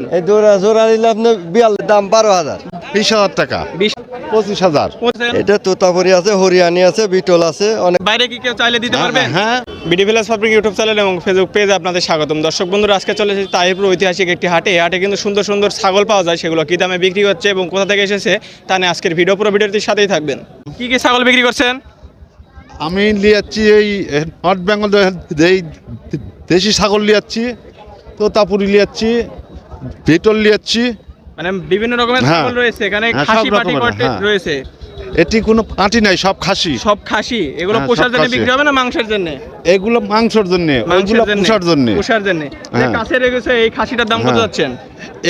এই জোড়া জোড়া নিলে আপনার বিয়াল দাম বারো হাজার। বিশ হাজার টাকা। পঁচিশ হাজার। এটা তোতাপুরি আছে হরিয়ানি আছে বিটল আছে অনেক বাইরে কি কেউ চাইলে দিতে পারবেন হ্যাঁ BD village farming YouTube channel এবং ফেসবুক পেজে আপনাদের স্বাগতম। দর্শক বন্ধুরা আজকে চলে এসেছি তাহিরপুর ঐতিহাসিক একটি হাটে। হাটে কিন্তু সুন্দর সুন্দর ছাগল পাওয়া যায় সেগুলো কি দামে বিক্রি হচ্ছে এবং কোথা থেকে এসেছে তা নিয়ে আজকের ভিডিও পুরো ভিডিওটির সাথেই থাকবেন। কি কি ছাগল বিক্রি করছেন? আমি লিয়াচ্ছি এই নর্থ বেঙ্গল এই দেশি ছাগল লিয়াচ্ছি তোতাপুরি লিয়াচ্ছি বেটল লিয়াচ্ছি মানে বিভিন্ন রকমের হ্যাঁ। ছাগল রয়েছে এখানে হ্যাঁ, খাসি পাটি হ্যাঁ। রয়েছে। এটি কোনো পাঁটি নাই সব খাসি। সব খাসি এগুলো হ্যাঁ, পোষার জন্য বিক্রি হবে না মাংসের জন্য? এগুলো মাংসর জন্য ওইগুলো পুষার জন্য। পোষার জন্য। হ্যাঁ। কাছে রেখেছে এই খাসিটার দাম কত হ্যাঁ। যাচ্ছেন?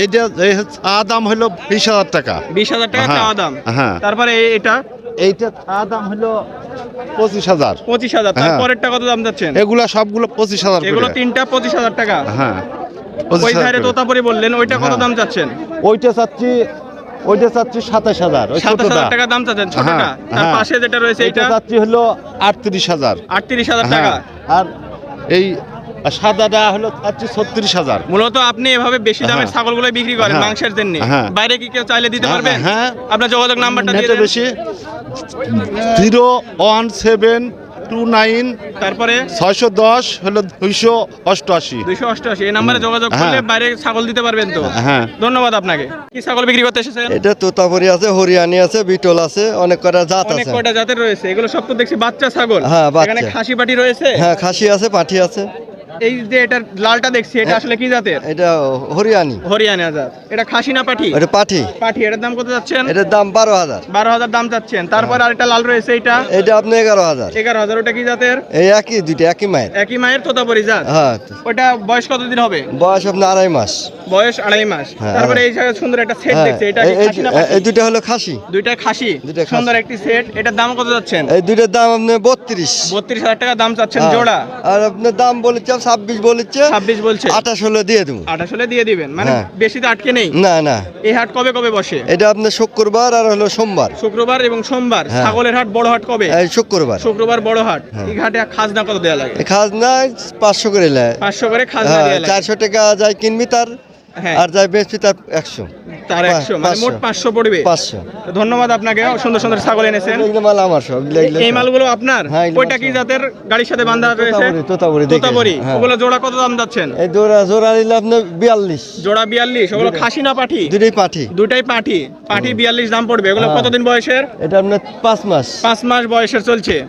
এইটা এই চা দাম হলো বিশ হাজার টাকা। বিশ হাজার টাকা হ্যাঁ, চাওয়া দাম। হ্যাঁ। তারপরে এটা? এইটা চা দাম হলো পঁচিশ হাজার। পঁচিশ হাজার। হ্যাঁ। তারপরেরটা কত দাম যাচ্ছেন? এগুলো সবগুলো পঁচিশ হাজার এগুলো তিনটা পঁচিশ হাজার টাকা। হ্যাঁ। ওই 25,000 ধারে তোতাপুরি বললেন ওইটা কত হ্যাঁ। দাম চাচ্ছেন ওইটা চাচ্ছি ওইটা চাচ্ছি সাতাশ হাজার সাতাশ হাজার টাকা দাম চাচ্ছেন ছোটটা হ্যাঁ, তার হ্যাঁ। পাশে যেটা রয়েছে এটা চাচ্ছি হলো আটত্রিশ হাজার আটত্রিশ হাজার টাকা আর এই সাদাটা হলো চাচ্ছি ছত্রিশ হাজার মূলত আপনি এভাবে বেশি দামের হ্যাঁ। ছাগলগুলো বিক্রি করেন। মাংসের জন্য। বাইরে কি কেউ চাইলে দিতে পারবেন হ্যাঁ। আপনার যোগাযোগ নাম্বারটা দিয়ে বেশি zero one seven two nine তারপরে? ছয়শো দশ হলো দুইশো অষ্টআশি। দুইশো অষ্টআশি। এই নাম্বারে যোগাযোগ করলে হ্যাঁ। বাইরে ছাগল দিতে পারবেন তো? হ্যাঁ। ধন্যবাদ আপনাকে। কি ছাগল বিক্রি করতে এসেছেন? এটা তোতাপুরি আছে হরিয়ানি আছে বিটল আছে অনেক কটা জাত অনেক কটা জাতের রয়েছে? এগুলো সব তো দেখছি বাচ্চা ছাগল। হ্যাঁ। এখানে খাসি পাটি রয়েছে? হ্যাঁ খাসি আছে পাঠি আছে। এই যে এটা লালটা দেখছি এটা হ্যাঁ। আসলে কি জাতের? এটা হরিয়ানি। হরিয়ানা জাত। এটা খাসি না পাঠি? এটা পাঠি। পাঠি এটার দাম কত যাচ্ছেন? এটার দাম বারো হাজার। বারো হাজার দাম চাচ্ছেন তারপর আরেকটা লাল রয়েছে এটা এটা আপনি এগারো হাজার। এগারো হাজার ওটা কি জাতের? এই একই দুইটা একই মায়ের। একই মায়ের তোতাপরি জাত? হ্যাঁ। ওটা বয়স কতদিন হবে? বয়স আপনার আড়াই মাস। বয়স আড়াই মাস। হ্যাঁ, তারপরে এই জায়গায় সুন্দর একটা সেট হ্যাঁ। দেখছি এটা এই- দুইটা হলো খাসি। দুইটা খাসি। দুইটা সুন্দর একটি সেট এটার দাম কত যাচ্ছেন? এই দুইটার দাম আপনি বত্রিশ। বত্রিশ হাজার টাকা দাম চাচ্ছেন হ্যাঁ। জোড়া। আর আপনার দাম বলেছে ছাব্বিশ বলেছে ছাব্বিশ বলছে। আঠাশ হলে দিয়ে দেবো। আঠাশ হলে দিয়ে দিবেন? মানে হ্যাঁ। বেশি তো আটকে নেই? না না। এই হাট কবে কবে বসে? এটা আপনার শুক্রবার আর হলো সোমবার। শুক্রবার এবং সোমবার। হ্যাঁ। ছাগলের হাট বড় হাট কবে? এই শুক্রবার। শুক্রবার বড় হাট। হ্যাঁ। এই ঘাটে খাজনা কত দেওয়া লাগে? খাজনা পাঁচশো করে নেয় পাঁচশো করে খাজনা লাগে। চারশো টাকা যায় কিনবি তার। আর যাই বেচবি তার একশো। তার একশো মানে মোট পাঁচশো। পাঁচশো পড়বে। পাঁচশো। ধন্যবাদ আপনাকে সুন্দর সুন্দর ছাগল এনেছেন। মাল আমার সব এগুলো- এগুলো এই মালগুলো আপনার? হ্যাঁ, ওইটা কি জাতের গাড়ির সাথে বান্ধা রয়েছে? হ্যাঁ। ওগুলো জোড়া কত দাম যাচ্ছেন? এই জোড়া জোড়া নিলে আপনার বিয়াল্লিশ। জোড়া বিয়াল্লিশ ওগুলো খাসি না পাঠি? দুটোই পাঠি। দুটাই পাঠি। পাঠি বিয়াল্লিশ দাম পড়বে। এগুলো হ্যাঁ। কতদিন বয়সের? এটা আপনার পাঁচ মাস। পাঁচ মাস বয়সের চলছে।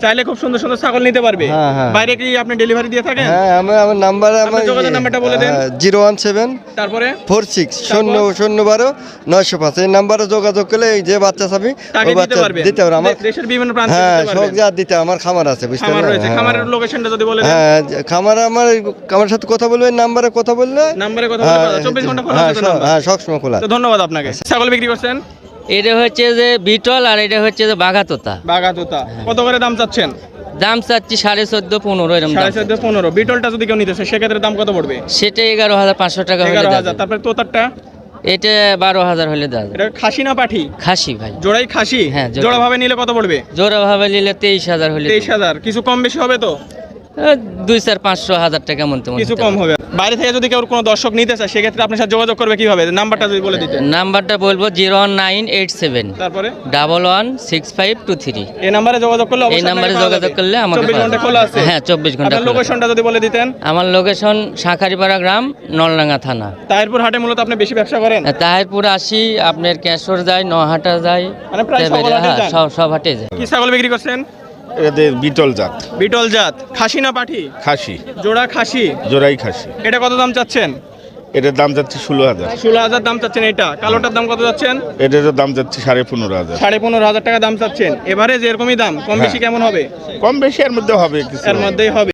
চাইলে খুব সুন্দর সুন্দর ছাগল নিতে পারবে। হ্যাঁ, হ্যাঁ। বাইরে কি আপনি ডেলিভারি দিয়ে থাকেন? হ্যাঁ আমার আমার নাম্বার আমার যোগাযোগ নাম্বারটা বলে দিন। জিরো ওয়ান সেভেন তারপরে? ফোর সিক্স শূন্য শূন্য বারো নয়শো পাঁচ। এই নাম্বারে যোগাযোগ করলে এই যে বাচ্চা চাবি ওই বাচ্চা দিতে পারবে। আমার দেশের বিভিন্ন প্রান্তে হ্যাঁ সব যা দিতে আমার খামার আছে বুঝতে পারলেন? হ্যাঁ। খামারের লোকেশনটা যদি বলে হ্যাঁ খামার আমার আমার সাথে কথা বলবে নাম্বারে কথা বললে? নাম্বারে কথা হ্যাঁ, ঘণ্টা খোলা হ্যাঁ আছে তো সব-? হ্যাঁ সবসময় খোলা ধন্যবাদ আপনাকে। ছাগল বিক্রি করছেন? এটা হচ্ছে যে বিটল আর এটা হচ্ছে যে বাঘাতোতা বাঘা তোতা। কত করে দাম চাচ্ছেন? দাম চাচ্ছি সাড়ে চোদ্দ পনেরো এরকম সাড়ে চোদ্দ পনেরো। বিটলটা যদি কেউ নিতে চায় সেক্ষেত্রে দাম কত পড়বে? সেটা এগারো হাজার পাঁচশো টাকা হলে এগারো হাজার। তারপরে তোতারটা? এটা বারো হাজার হলে দাদা এটা খাসি না পাঠি? খাসি ভাই। জোড়াই খাসি? হ্যাঁ, জোড়া। ভাবে নিলে কত পড়বে? জোড়া ভাবে নিলে তেইশ হাজার হলে তেইশ হাজার। কিছু কম বেশি হবে তো? দুই চার পাঁচশো হাজার টাকা মন তেমন কিছু কম হবে। বাইরে থেকে যদি কেউ কোনো দর্শক নিতে চায় সেক্ষেত্রে আপনার সাথে যোগাযোগ করবে কীভাবে? নাম্বারটা যদি বলে দিতেন। নাম্বারটা বলব zero one nine eight seven তারপরে? Double one six five two three. এই নাম্বারে যোগাযোগ করলে এই নাম্বারে যোগাযোগ করলে আমাকে 24 পাওয়া ঘণ্টা খোলা আছে। হ্যাঁ, 24 ঘণ্টা লোকেশনটা যদি বলে দিতেন। আমার লোকেশন শাঁখারিপাড়া গ্রাম নলডাঙ্গা থানা। তাহিরপুর হাটে মূলত আপনি বেশি ব্যবসা করেন? তাহিরপুর আসি আপনার ক্যাশর যায় নহাটা যায় মানে প্রায় হ্যাঁ? সব সব হাটে যায় কি ছাগল বিক্রি করছেন? এদের বিটল জাত। বিটল জাত। খাসি না পাঠি? খাসি। জোড়া খাসি? জোড়াই খাসি। এটা কত দাম চাচ্ছেন? এটার দাম যাচ্ছে ষোলো হাজার। ষোলো হাজার দাম চাচ্ছেন এটা। কালোটার দাম কত যাচ্ছেন? এটারও দাম যাচ্ছে সাড়ে পনেরো হাজার। সাড়ে পনেরো হাজার টাকা দাম চাচ্ছেন। এবারে যেরকমই দাম কম বেশি হ্যাঁ। কেমন হবে? কম বেশি এর মধ্যে হবে এর মধ্যেই হবে।